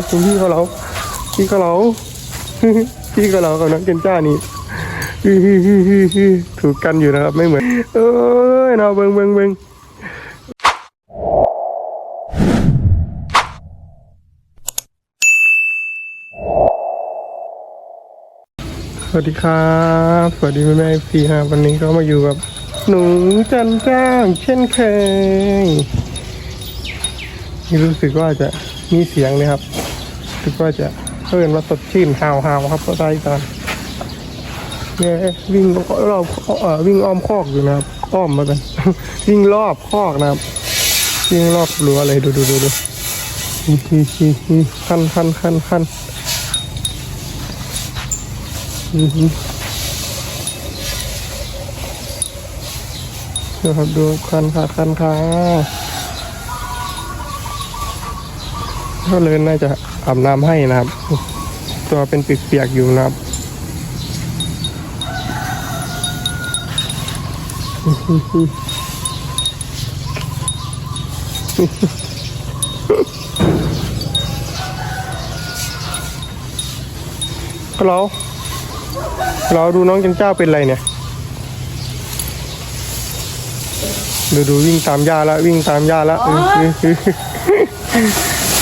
ครับคุณพี่เขาเราพี่เขาเราพี่เขาเรากับน้องเกนจ้านี่ถูกกันอยู่นะครับไม่เหมือน เอ้ยนาเบิงเบิงเบิงสวัสดีครับ สวัสดีแม่แม่พีครับวันนี้ก็มาอยู่กับ หนูจันจ้างเช่นเคยรู้สึกว่าจะมีเสียงเลยครับ รู้สึกว่าจะเพิ่นว่าสดชื่นฮาวฮาวครับก็ได้ตอนเนี่ยวิ่งรอบเอ่อวิ่งอ้อมคอกอยู่นะครับอ้อมมากันวิ่งรอบคอกนะครับวิ่งรอบรั้วเลยดูดูดูดูฮิฮิฮิฮิคันคันคันคันอือฮึนะครับดูคันขาคันขา ก็เลยน่าจะอาบน้ำให้นะครับ ตัวเป็นเปียกๆอยู่นะครับก็เรา เราดูน้องจันเจ้าเป็นไรเนี่ย ดูดูวิ่งตามยาล้ววิ่งตามยาล้ว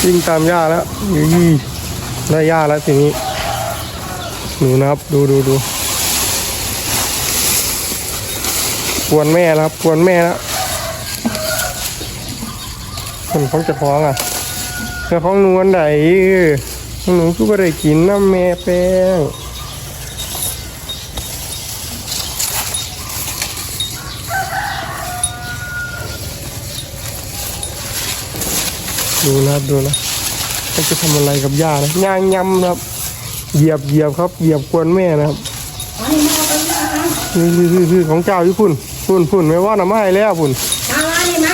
วิ่งตามย่าแล้วยี่ได้ย่าแล้วทีนี้หนูนะครับ ดูดูดูกวนแม่แล้วครับกวนแม่แล้วคนเขาจะพ้องอะแต่ของหนูอันไหนของหนูก็ไม่ได้กินน้ำแม่แป้ง ดูนะครับดูนะเขาจะทำอะไรกับย่านะย่างยำนะครับ เหยียบเหยียบครับเหยียบกวนแม่นะครับนี่นี่นี่นี่ของเจ้าอยู่พุ่นพุ่นพุ่นไม่ว่าน้ำไม้แล้วพุ่นเอาอันนี้มา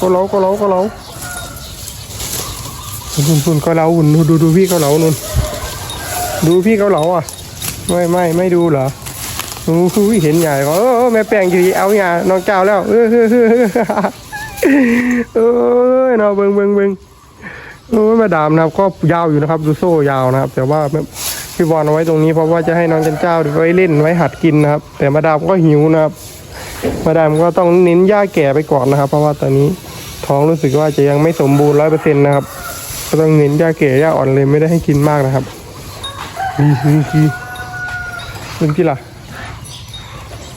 ก็เราก็เราก็เราพุ่นพุ่นก็เราพุ่นดูดูดูพี่ก็เรานุ่นดูพี่เขาเหลาอะ ไม่ไม่ไม่ดูเหรอโอ้โหเห็นใหญ่ก็เออแม่แป้งอยู่ดีเอาใหญ่น้องเจ้าแล้วเออ เออเนาะเบิงเบิงเบิงโอ้ยแม่ดามนะครับก็ยาวอยู่นะครับ ดูโซ่ยาวนะครับ แต่ว่าพี่บอลเอาไว้ตรงนี้เพราะว่าจะให้น้องจันเจ้าไว้เล่นไว้หัดกินนะครับ แต่มาดามก็หิวนะครับ มาดามก็ต้องเน้นหญ้าแก่ไปก่อนนะครับ เพราะว่าตอนนี้ท้องรู้สึกว่าจะยังไม่สมบูรณ์ร้อยเปอร์เซ็นต์นะครับก็ต้องเน้นหญ้าแก่หญ้าอ่อนเลยไม่ได้ให้กินมากนะครับฮีฮีฮีเป็นที่ล่ะ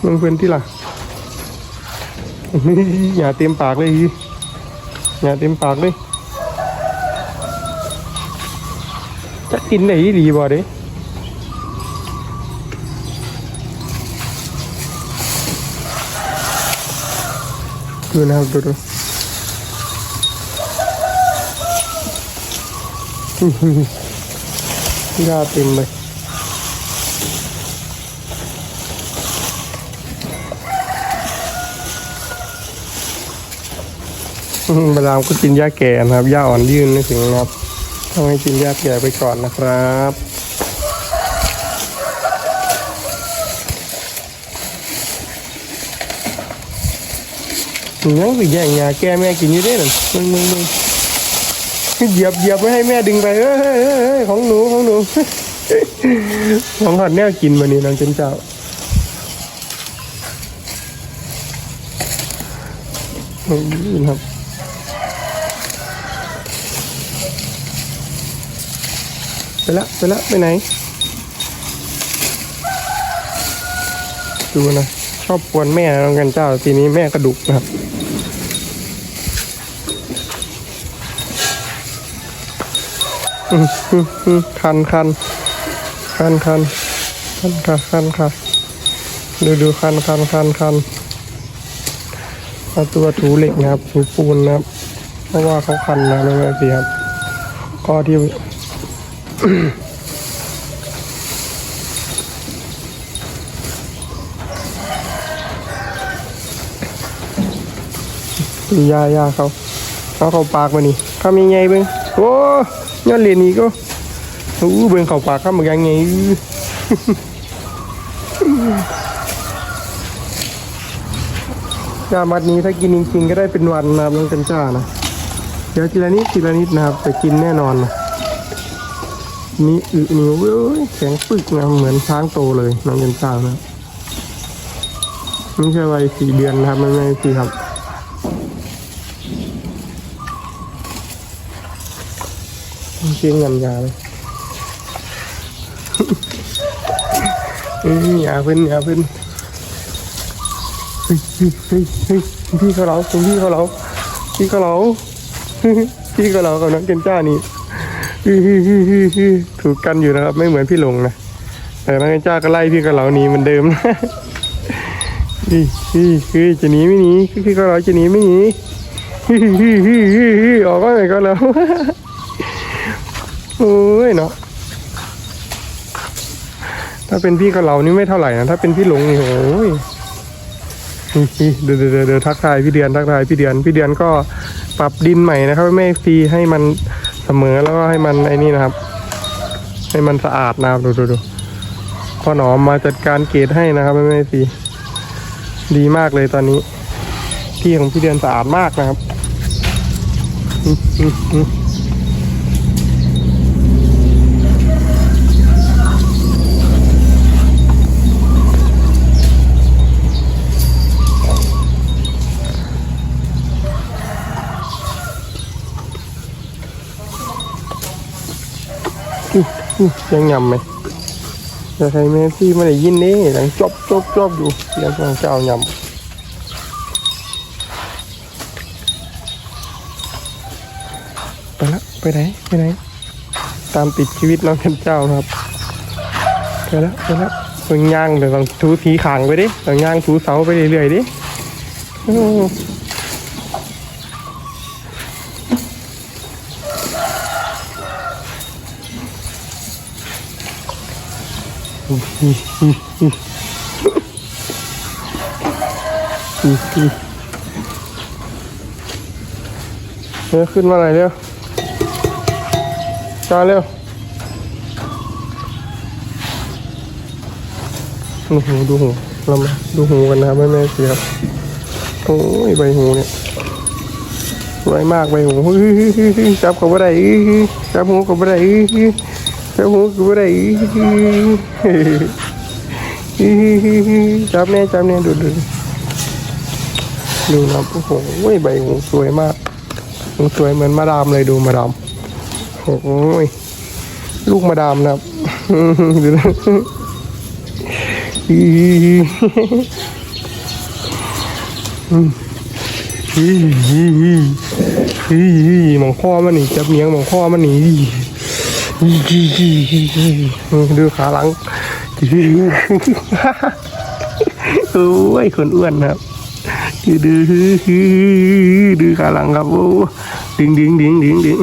มันเป็นที่ล่ะ อย่าเต็มปากเลยฮีอย่าเต็มปากเลยจะกินไหนดีบ่เด้ดูนะครับดูดูหญ้าเต็มเลย อืมบรามก็กินหญ้าแก่นะครับหญ้าอ่อนยื่นไม่ถึงนะครับต้องให้กินหญ้าแก่ไปก่อนนะครับยังไปแย่งหญ้าแก่แม่กินอยู่ได้หนึ่งมึงมึงมึงเหยียบเหยียบไม่ให้แม่ดึงไปเอ้ยเอ้ยของหนูของหนูของหัดแนวกินมานี่น้องเจนเจ้าครับ ไปละไปละไปไหน ดูนะ ชอบกวนแม่น้องกันเจ้า ทีนี้แม่กระดุกนะครับคันคันคันคันคันค่ะคันค่ะดูดูคันคันคันคันเอาตัวถูเหล็กนะครับถูปูนนะครับ เพราะว่าเขาคันนะไม่ไม่สิครับก็ที่ ยายาเขาเขาเขาปากมานี่ทำยังไงเบ้งโอ้ยอดเหรียญนี้ก็โอ้เบ้งเขาปากเขาเหมือนกันไงยามัดนี้ถ้ากินจริงๆก็ได้เป็นวันนะครับน้องกันจ้านะ เดี๋ยวทีละนิดทีละนิดนะครับแต่กินแน่นอนนะ นี่อึนิ้วเว้ยแข็งปึกนะเหมือนช้างโตเลยน้องเย็นสานะครับไม่ใช่วัยสี่เดือนนะครับไม่ไม่สี่ครับเชียงงำยาเลยอืมย่าเพิ่นอย่าเพิ่นเฮ้ยเฮ้ยเฮ้ยเฮ้ยพี่เขาเราพี่เขาเราพี่เขาเราพี่เขาเรากับน้องเกนจ้านี่ ถูกกันอยู่นะครับ ไม่เหมือนพี่หลงนะแต่น้องเกจ้าก็ไล่พี่เขาเราหนีเหมือนเดิมนะนี่นี่คือจะหนีไม่หนีพี่เขาเราจะหนีไม่หนีฮึฮึฮึฮึฮึออกมาไหนก็แล้วโอ้ยเนาะถ้าเป็นพี่กับเรานี่ไม่เท่าไหร่นะถ้าเป็นพี่หลงนี่โอ้ยเดี๋ยวเดี๋ยวเดี๋ยวเดี๋ยวทักทายพี่เดือนทักทายพี่เดือนพี่เดือนก็ปรับดินใหม่นะครับไม่ฟรีให้มัน เสมอแล้วก็ให้มันไอ้นี่นะครับ ให้มันสะอาดนะครับดูดูดูพ่อหนอมมาจัดการเกตให้นะครับแม่สี่ดีมากเลยตอนนี้ ที่ของพี่เดือนสะอาดมากนะครับอืมอืมอืมอุ๊ ยังยำไหมจะใครแม่พี่ไม่ได้ยินนี่หลังจบจบจบอยู่เสียงของเจ้ายำไปละไปไหนไปไหน ตามติดชีวิตน้องเป็นเจ้าครับไปละไปละเพิ่งย่างเดี๋ยวต้องถูสีขางไปดิต้องย่างถูเสาไปเรื่อยๆดิ เร็วขึ้นมาหน่อยเร็วจาเร็วดูหูดูหูเรามาดูหูกันนะครับแม่แม่เสียครับโอ้ยใบหูเนี่ยสวยมากใบหูจับเขาไม่ได้จับหูเขาไม่ได้ จับหูเขาไม่ได้อื้อหืออื้อหืออหือจับแน่จับแน่ดูดูดูนะโอ้โหใบหูสวยมากสวยเหมือนมาดามเลยดูมาดามโอ้ยลูกมาดามนะครับดูนะอีอืมอีอีอีอีอีหมองข้อมันนี่จับเนียงหมองข้อมันนี่อีอีอีอีอี ดูขาหลังโอ้ยคนอ้วนครับดื้อดื้อขาหลังครับโอ้ดึงดึงดึงดึงดึง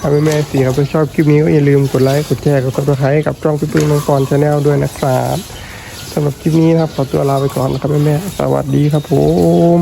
ถ้าแม่แม่สีครับถ้าชอบคลิปนี้ก็อย่าลืมกดไลค์กดแชร์กดซับสไครต์กับจ้องพี่ปึ้งมังกรชาแนลด้วยนะครับสำหรับคลิปนี้นะครับขอตัวลาไปก่อนนะครับแม่แม่สวัสดีครับผม